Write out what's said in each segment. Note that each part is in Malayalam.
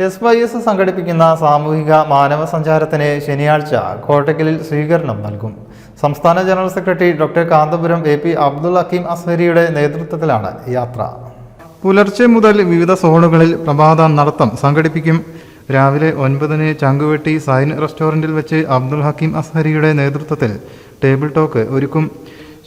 എസ് വൈ എസ് സംഘടിപ്പിക്കുന്ന സാമൂഹിക മാനവ സഞ്ചാരത്തിന് ശനിയാഴ്ച കോട്ടക്കലിൽ സ്വീകരണം നൽകും. സംസ്ഥാന general secretary doctor Kanthapuram A P Abdul Hakeem അസ്വരിയുടെ നേതൃത്വത്തിലാണ് യാത്ര. പുലർച്ചെ മുതൽ വിവിധ സോണുകളിൽ പ്രഭാത നടത്തം സംഘടിപ്പിക്കും. രാവിലെ ഒൻപതിന് ചങ്കുവെട്ടി സൈൻ റെസ്റ്റോറന്റിൽ വെച്ച് അബ്ദുൽ ഹക്കീം അസ്ഹരിയുടെ നേതൃത്വത്തിൽ ടേബിൾ ടോക്ക് ഒരുക്കും.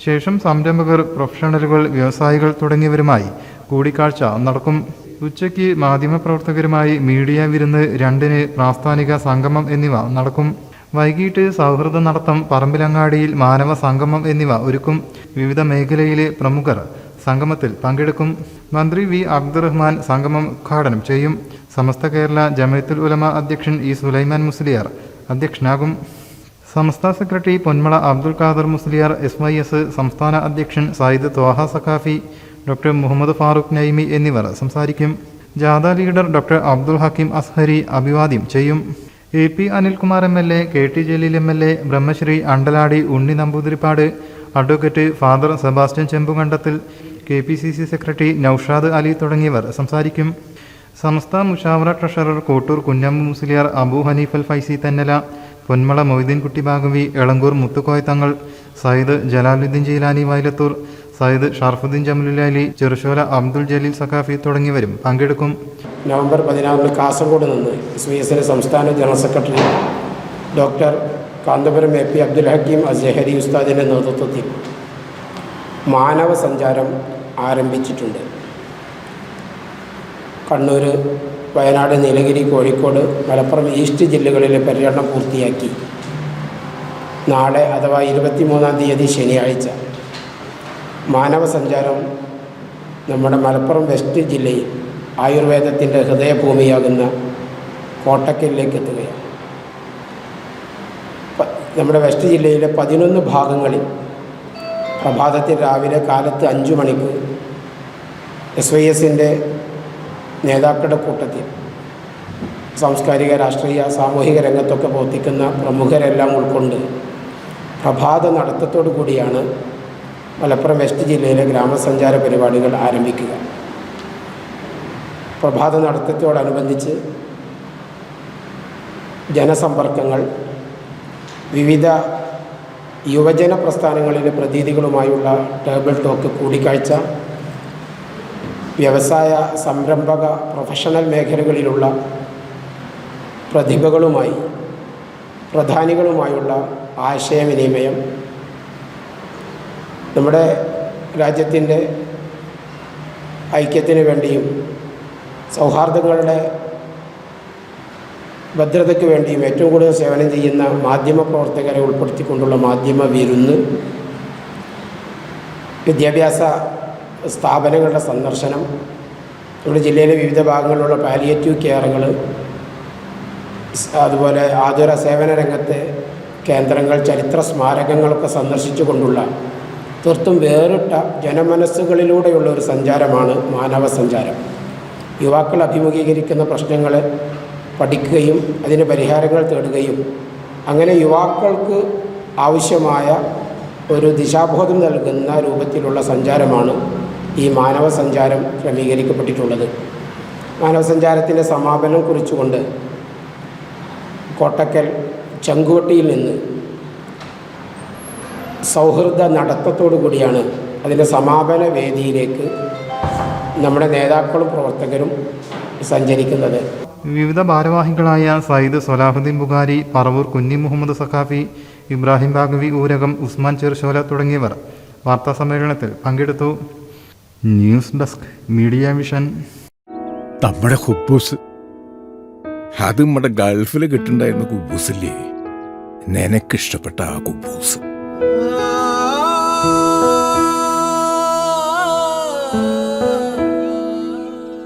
ശേഷം സംരംഭകർ പ്രൊഫഷണലുകൾ വ്യവസായികൾ തുടങ്ങിയവരുമായി കൂടിക്കാഴ്ച നടക്കും. ഉച്ചയ്ക്ക് മാധ്യമപ്രവർത്തകരുമായി മീഡിയ വിരുന്ന് രണ്ടിന് പ്രാസ്ഥാനിക സംഗമം എന്നിവ നടക്കും. വൈകിട്ട് സൗഹൃദ നടത്തം പറമ്പിലങ്ങാടിയിൽ മാനവ സംഗമം എന്നിവ ഒരുക്കും. വിവിധ മേഖലയിലെ പ്രമുഖർ സംഗമത്തിൽ പങ്കെടുക്കും. മന്ത്രി വി. അബ്ദുറഹ്മാൻ സംഗമം ഉദ്ഘാടനം ചെയ്യും. സമസ്ത കേരള ജമയത്തുൽ ഉലമ അധ്യക്ഷൻ ഇ. സുലൈമാൻ മുസ്ലിയാർ അധ്യക്ഷനാകും. സംസ്ഥാന secretary Ponmala Abdul Khader Musliyar S. Y. S. സംസ്ഥാന അധ്യക്ഷൻ സായിദ് ത്വാഹ സഖാഫി ഡോക്ടർ മുഹമ്മദ് ഫാറൂഖ് നൈമി എന്നിവർ സംസാരിക്കും. ജാഥ ലീഡർ ഡോക്ടർ അബ്ദുൽ ഹക്കീം അസ്ഹരി അഭിവാദ്യം ചെയ്യും. A P Anilkumar M L A K T Jaleel M L A Brahmashri Andaladi Unni Namboodiripad advocate father Sebastian Chembukandathil K P C C secretary Noushad Ali തുടങ്ങിയവർ സംസാരിക്കും. സംസ്ഥാന മുഷാവറ ട്രഷറർ കോട്ടൂർ കുഞ്ഞമ്മ മുസ്ലിയാർ അബു ഹനീഫൽ ഫൈസി തന്നല പൊന്മള മൊയ്തീൻകുട്ടി ബാഗവി എളങ്കൂർ മുത്തുക്കോയ തങ്ങൾ സയ്യിദ് ജലാലുദ്ദീൻ ജീലാനി വയലത്തൂർ സയ്യിദ് ഷർഫുദ്ദീൻ ജമലുലാലി ചെറുശോല അബ്ദുൽ ജലീൽ സഖാഫി തുടങ്ങിയവരും പങ്കെടുക്കും. നവംബർ പതിനാറിന് കാസർഗോഡ് നിന്ന് എസ് സംസ്ഥാന general secretary doctor Kanthapuram A P Abdul Hakeem Azhari ഉസ്താദിന്റെ നേതൃത്വത്തിൽ മാനവ സഞ്ചാരം ആരംഭിച്ചിട്ടുണ്ട്. കണ്ണൂർ വയനാട് നീലഗിരി കോഴിക്കോട് മലപ്പുറം ഈസ്റ്റ് ജില്ലകളിലെ പര്യടനം പൂർത്തിയാക്കി. നാളെ അഥവാ ഇരുപത്തിമൂന്നാം തീയതി ശനിയാഴ്ച. മാനവ സഞ്ചാരം നമ്മുടെ മലപ്പുറം വെസ്റ്റ് ജില്ലയിൽ ആയുർവേദത്തിന്റെ ഹൃദയഭൂമിയാകുന്ന കോട്ടക്കലിലേക്ക് എത്തുകയാണ്. നമ്മുടെ വെസ്റ്റ് ജില്ലയിലെ പതിനൊന്ന് ഭാഗങ്ങളിൽ പ്രഭാതത്തിൽ രാവിലെ കാലത്ത് അഞ്ചു മണിക്ക് എസ് വൈ എസിന്റെ നേതാക്കളുടെ കൂട്ടത്തിൽ സാംസ്കാരിക രാഷ്ട്രീയ സാമൂഹിക രംഗത്തൊക്കെ പ്രവർത്തിക്കുന്ന പ്രമുഖരെല്ലാം ഉൾക്കൊണ്ട് പ്രഭാത നടത്തത്തോടു കൂടിയാണ് മലപ്പുറം വെസ്റ്റ് ജില്ലയിലെ ഗ്രാമസഞ്ചാര പരിപാടികൾ ആരംഭിക്കുക. പ്രഭാത നടത്തത്തോടനുബന്ധിച്ച് ജനസമ്പർക്കങ്ങൾ വിവിധ യുവജന പ്രസ്ഥാനങ്ങളിലെ പ്രതീതികളുമായുള്ള ടേബിൾ ടോക്ക് കൂടിക്കാഴ്ച വ്യവസായ സംരംഭക പ്രൊഫഷണൽ മേഖലകളിലുള്ള പ്രതിഭകളുമായി പ്രധാനികളുമായുള്ള ആശയവിനിമയം നമ്മുടെ രാജ്യത്തിന്റെ ഐക്യത്തിന് വേണ്ടിയും സൗഹാർദ്ദങ്ങളുടെ ഭദ്രതയ്ക്ക് വേണ്ടിയും ഏറ്റവും കൂടുതൽ സേവനം ചെയ്യുന്ന മാധ്യമ പ്രവർത്തകരെ ഉൾപ്പെടുത്തിക്കൊണ്ടുള്ള മാധ്യമ വിരുന്ന് വിദ്യാഭ്യാസ സ്ഥാപനങ്ങളുടെ സന്ദർശനം നമ്മുടെ ജില്ലയിലെ വിവിധ ഭാഗങ്ങളിലുള്ള പാലിയേറ്റീവ് കെയറുകൾ അതുപോലെ ആതുര സേവന രംഗത്തെ കേന്ദ്രങ്ങൾ ചരിത്ര സ്മാരകങ്ങളൊക്കെ സന്ദർശിച്ചുകൊണ്ടുള്ള തീർത്തും വേറിട്ട ജനമനസ്സുകളിലൂടെയുള്ള ഒരു സഞ്ചാരമാണ് മാനവ സഞ്ചാരം യുവാക്കൾ അഭിമുഖീകരിക്കുന്ന പ്രശ്നങ്ങളെ പഠിക്കുകയും അതിന് പരിഹാരങ്ങൾ തേടുകയും അങ്ങനെ യുവാക്കൾക്ക് ആവശ്യമായ ഒരു ദിശാബോധം നൽകുന്ന രൂപത്തിലുള്ള സഞ്ചാരമാണ് ഈ മാനവ സഞ്ചാരം ക്രമീകരിക്കപ്പെട്ടിട്ടുള്ളത്. മാനവ സഞ്ചാരത്തിന്റെ സമാപനം കുറിച്ചുകൊണ്ട് കോട്ടക്കൽ ചങ്കുവട്ടിയിൽ നിന്ന് സൗഹൃദ നടത്തത്തോടു കൂടിയാണ് അതിന്റെ സമാപന വേദിയിലേക്ക് നമ്മുടെ നേതാക്കളും പ്രവർത്തകരും സഞ്ചരിക്കുന്നത്. വിവിധ ഭാരവാഹികളായ സയ്യിദ് സൊലാഹുദ്ദീൻ ബുഖാരി പറവൂർ കുഞ്ഞി മുഹമ്മദ് സഖാഫി ഇബ്രാഹിം ബാഗവി ഊരകം ഉസ്മാൻ ചെറുശോല തുടങ്ങിയവർ വാർത്താ സമ്മേളനത്തിൽ പങ്കെടുത്തു. ന്യൂസ് ഡെസ്ക് മീഡിയ വിഷൻ നമ്മുടെ ഹുബൂസ്. അത് നമ്മുടെ ഗൾഫിൽ കിട്ടുണ്ടായിരുന്ന കുബൂസില്ലേ? നിനക്കിഷ്ടപ്പെട്ട ആ കുബൂസ്.